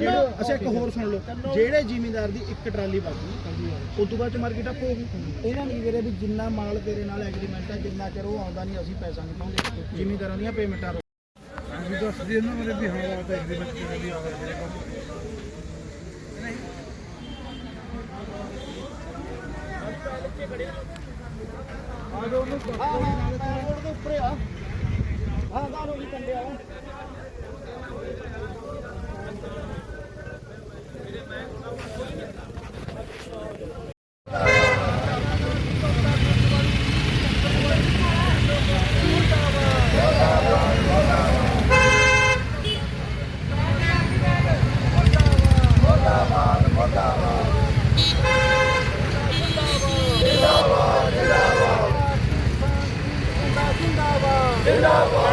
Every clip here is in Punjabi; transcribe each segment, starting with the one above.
ਜਿਹੜੇ ਅੱਛਾ ਇੱਕ ਹੋਰ ਸੁਣ ਲਓ ਜਿਹੜੇ ਜ਼ਿਮੀਂਦਾਰ ਦੀ ਇੱਕ ਟਰਾਲੀ ਬਾਕੀ ਉਸ ਤੋਂ ਬਾਅਦ ਚ ਮਾਰਕੀਟ ਅਪ ਹੋਊਗੀ। ਇਹਨਾਂ ਨੇ ਵੀਰੇ ਵੀ ਜਿੰਨਾ ਮਾਲ ਤੇਰੇ ਨਾਲ ਐਗਰੀਮੈਂਟ ਹੈ ਜਿੰਨਾ ਚਿਰ ਉਹ ਆਉਂਦਾ ਨਹੀਂ ਅਸੀਂ ਪੈਸਾ ਨਹੀਂ ਪਾਉਂਦੇ। ਜ਼ਿਮੀਂਦਾਰਾਂ ਦੀਆਂ ਪੇਮੈਂਟਾਂ ਵੀ Double!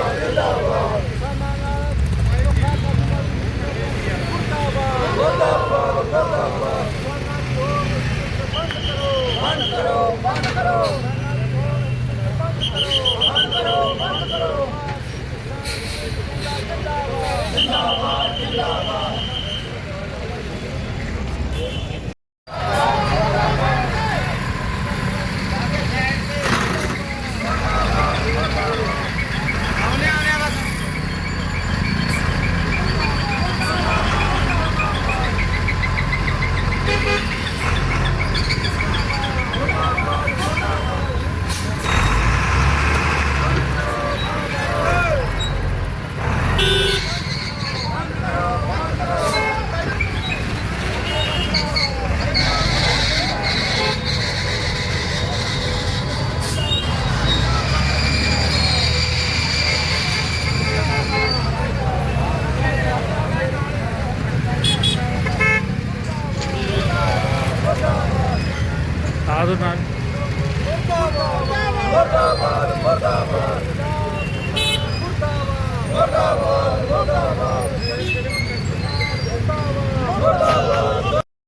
ਆਦੋ ਨਾਲ।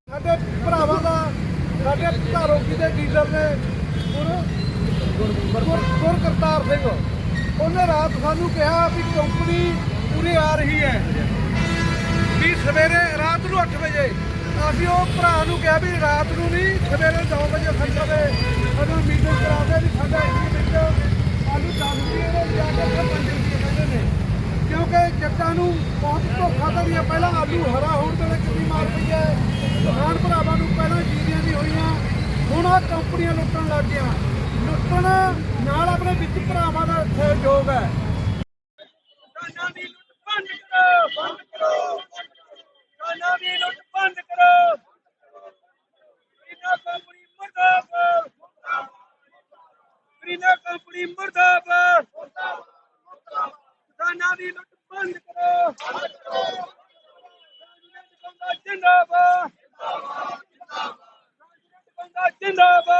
ਸਾਡੇ ਭਰਾਵਾਂ ਦਾ, ਸਾਡੇ ਧਾਰੋਕੀ ਦੇ ਡੀਲਰ ਨੇ ਗੁਰ ਗੁਰ- ਗੁਰ ਕਰਤਾਰ ਸਿੰਘ। ਉਹਨੇ ਰਾਤ ਸਾਨੂੰ ਕਿਹਾ ਵੀ ਕੰਪਨੀ ਪੂਰੀ ਆ ਰਹੀ ਹੈ। ਵੀ ਸਵੇਰੇ ਰਾਤ ਨੂੰ 8 ਵਜੇ ਅਸੀਂ ਉਹ ਭਰਾ ਨੂੰ ਕਿਹਾ ਵੀ ਰਾਤ ਨੂੰ ਨਹੀਂ, ਸਵੇਰੇ 9 ਵਜੇ ਸੰਡਾ ਦੇ ਸਾਨੂੰ ਮੀਟਿੰਗ ਕਰਾ ਦੇ ਵੀ ਸਾਡਾ ਇੰਨੀ ਵਿੱਚ ਆਲੂ 10 ਵਜੇ ਇਹਨੇ ਜਾ ਕੇ ਫਿਰ ਮੰਡੀ ਕਹਿੰਦੇ ਨੇ। ਕਿਉਂਕਿ ਜੱਟਾਂ ਨੂੰ ਬਹੁਤ ਧੋਖਾ ਧੜੀ ਹੈ ਪਹਿਲਾਂ ਆਲੂ ਹਰਾ ਹੋਣ ਤੇ ਕਿੰਨੀ ਮਾਰ ਪਈ ਹੈ। ਕਿਸਾਨ ਭਰਾਵਾਂ ਨੂੰ ਪਹਿਲਾਂ ਜੀਰੀਆਂ ਦੀ ਹੋਈਆਂ, ਹੁਣ ਆ ਕੰਪਨੀਆਂ ਲੁੱਟਣ ਲੱਗ ਗਈਆਂ। ਲੁੱਟਣ ਨਾਲ ਆਪਣੇ ਵਿੱਚ ਭਰਾਵਾਂ ਦਾ ਸਹਿਯੋਗ ਹੈ ਕਿਸਾਨਾਂ ਦੀ ਲੁੱਟ ਬੰਦ ਕਰੋ ਬੰਦ ਕਰੋ ਕਿਸਾਨਾਂ ਦੀ ਲੁੱਟ ਬੰਦ ਕਰੋ ਗ੍ਰੀਨਾ ਕੰਪਨੀ ਮੁਰਦਾਬਾਦ ਗ੍ਰੀਨਾ ਕੰਪਨੀ ਮੁਰਦਾਬਾਦ ਕਿਸਾਨਾਂ ਦੀ ਲੁੱਟ ਬੰਦ ਕਰੋ ਦੁਕਾਨਦਾਰ ਜਿੰਦਾਬਾਦ ਜਿੰਦਾਬਾਦ ਜਿੰਦਾਬਾਦ